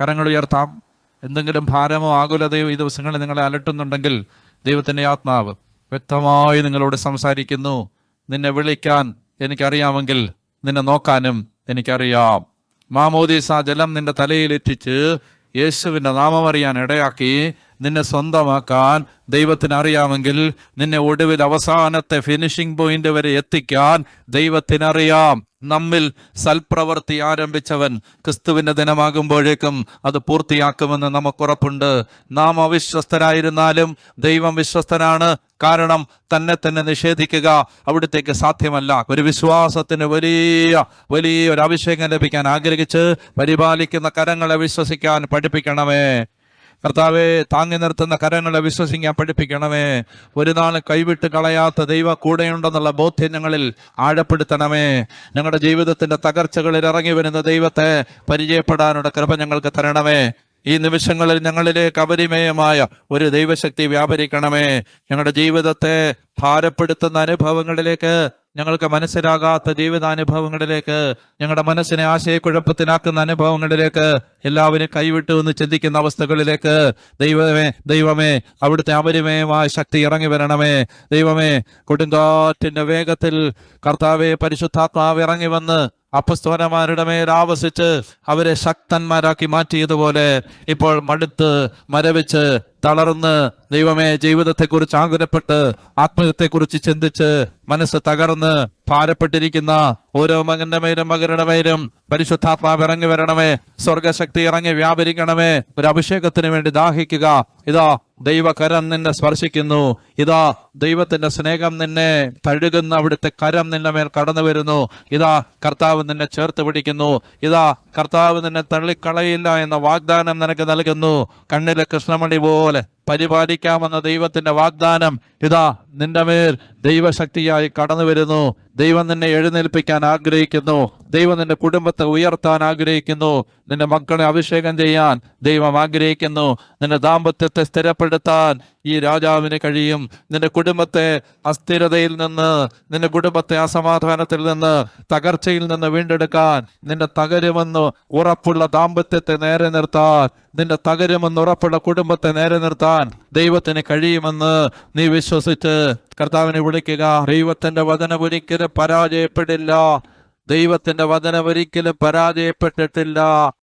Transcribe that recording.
കരങ്ങൾ ഉയർത്താം. എന്തെങ്കിലും ഭാരമോ ആകുലതയോ ഈ ദിവസങ്ങളിൽ നിങ്ങളെ അലട്ടുന്നുണ്ടെങ്കിൽ ദൈവത്തിന്റെ ആത്മാവ് വ്യക്തമായി നിങ്ങളോട് സംസാരിക്കുന്നു. നിന്നെ വിളിക്കാൻ എനിക്കറിയാമെങ്കിൽ നിന്നെ നോക്കാനും എനിക്കറിയാം. മാമോദീസ ജലം നിന്റെ തലയിലെത്തിച്ച് യേശുവിന്റെ നാമം അറിയാൻ ഇടയാക്കി നിന്നെ സ്വന്തമാക്കാൻ ദൈവത്തിന് അറിയാമെങ്കിൽ നിന്നെ ഒടുവിൽ അവസാനത്തെ ഫിനിഷിംഗ് പോയിന്റ് വരെ എത്തിക്കാൻ ദൈവത്തിനറിയാം. നമ്മിൽ സൽപ്രവൃത്തി ആരംഭിച്ചവൻ ക്രിസ്തുവിന്റെ ദിനമാകുമ്പോഴേക്കും അത് പൂർത്തിയാക്കുമെന്ന് നമുക്കുറപ്പുണ്ട്. നാം അവിശ്വസ്തരായിരുന്നാലും ദൈവം വിശ്വസ്തനാണ്. കാരണം തന്നെ തന്നെ നിഷേധിക്കുക അവിടത്തേക്ക് സാധ്യമല്ല. ഒരു വിശ്വാസത്തിന് വലിയ വലിയ ഒരു അഭിഷേകം ലഭിക്കാൻ ആഗ്രഹിച്ച് പരിപാലിക്കുന്ന കരങ്ങളെ വിശ്വസിക്കാൻ പഠിപ്പിക്കണമേ. കർത്താവെ താങ്ങി നിർത്തുന്ന കരങ്ങളെ വിശ്വസിക്കാൻ പഠിപ്പിക്കണമേ. ഒരു നാൾ കൈവിട്ട് കളയാത്ത ദൈവ കൂടെയുണ്ടെന്നുള്ള ബോധ്യം ഞങ്ങളിൽ ആഴപ്പെടുത്തണമേ. ഞങ്ങളുടെ ജീവിതത്തിന്റെ തകർച്ചകളിൽ ഇറങ്ങി വരുന്ന ദൈവത്തെ പരിചയപ്പെടാനുള്ള കൃപ ഞങ്ങൾക്ക് തരണമേ. ഈ നിമിഷങ്ങളിൽ ഞങ്ങളിലേക്ക് അപരിമയമായ ഒരു ദൈവശക്തി വ്യാപരിക്കണമേ. ഞങ്ങളുടെ ജീവിതത്തെ ഭാരപ്പെടുത്തുന്ന അനുഭവങ്ങളിലേക്ക് ഞങ്ങൾക്ക് മനസ്സിലാകാത്ത ജീവിതാനുഭവങ്ങളിലേക്ക് ഞങ്ങളുടെ മനസ്സിനെ ആശയക്കുഴപ്പത്തിനാക്കുന്ന അനുഭവങ്ങളിലേക്ക് എല്ലാവരും കൈവിട്ടു എന്ന് ചിന്തിക്കുന്ന അവസ്ഥകളിലേക്ക് ദൈവമേ ദൈവമേ അവിടുത്തെ അപരിമയമായ ശക്തി ഇറങ്ങി വരണമേ. ദൈവമേ കൊടുങ്കാറ്റിന്റെ വേഗത്തിൽ കർത്താവെ പരിശുദ്ധാത്മാവ് ഇറങ്ങി വന്ന് അപ്പസ്തോലന്മാരുടെ മേൽ ആവസിച്ച് അവരെ ശക്തന്മാരാക്കി മാറ്റിയതുപോലെ ഇപ്പോൾ മടുത്ത് മരവിച്ച് തളർന്ന് ദൈവമേ ജീവിതത്തെക്കുറിച്ച് ആകുലപ്പെട്ട് ആത്മീയത്തെക്കുറിച്ച് ചിന്തിച്ച് മനസ്സ് തകർന്ന് ഭാരപ്പെട്ടിരിക്കുന്ന ഓരോ മകന്റെ മേലും മകരുടെ മേലും പരിശുദ്ധാത്മാവ് ഇറങ്ങി വരണമേ സ്വർഗശക്തി ഇറങ്ങി വ്യാപരിക്കണമേ ഒരു അഭിഷേകത്തിന് വേണ്ടി ദാഹിക്കുക. ഇതാ ദൈവകരം നിന്നെ സ്പർശിക്കുന്നു. ഇതാ ദൈവത്തിന്റെ സ്നേഹം നിന്നെ തഴുകുന്ന അവിടുത്തെ കരം നിന്റെ മേൽ കടന്നു വരുന്നു. ഇതാ കർത്താവ് നിന്നെ ചേർത്ത് പിടിക്കുന്നു. ഇതാ കർത്താവ് നിന്നെ തള്ളിക്കളയില്ല എന്ന വാഗ്ദാനം നിനക്ക് നൽകുന്നു. കണ്ണിലെ കൃഷ്ണമണി പോലെ പരിപാലിക്കാമെന്ന ദൈവത്തിന്റെ വാഗ്ദാനം ഇതാ നിന്റെ മേൽ ദൈവശക്തിയായി കടന്നു വരുന്നു. ദൈവം നിന്നെ എഴുന്നേൽപ്പിക്കാൻ ആഗ്രഹിക്കുന്നു. ദൈവം നിന്റെ കുടുംബത്തെ ഉയർത്താൻ ആഗ്രഹിക്കുന്നു. നിന്റെ മക്കളെ അഭിഷേകം ചെയ്യാൻ ദൈവം ആഗ്രഹിക്കുന്നു. നിന്റെ ദാമ്പത്യത്തെ സ്ഥിരപ്പെടുത്താൻ ഈ രാജാവിന് കഴിയും. നിന്റെ കുടുംബത്തെ അസ്ഥിരതയിൽ നിന്ന് നിന്റെ കുടുംബത്തെ അസമാധാനത്തിൽ നിന്ന് തകർച്ചയിൽ നിന്ന് വീണ്ടെടുക്കാൻ നിന്റെ തകരുമെന്ന് ഉറപ്പുള്ള ദാമ്പത്യത്തെ നേരെ നിർത്താൻ നിന്റെ തകരുമെന്ന് ഉറപ്പുള്ള കുടുംബത്തെ നേരെ നിർത്താൻ ദൈവത്തിന് കഴിയുമെന്ന് നീ വിശ്വസിച്ച് കർത്താവിനെ വിളിക്കുക. ദൈവത്തിന്റെ വചനം ഒരിക്കലും പരാജയപ്പെടില്ല. ദൈവത്തിന്റെ വചനം ഒരിക്കലും പരാജയപ്പെട്ടിട്ടില്ല.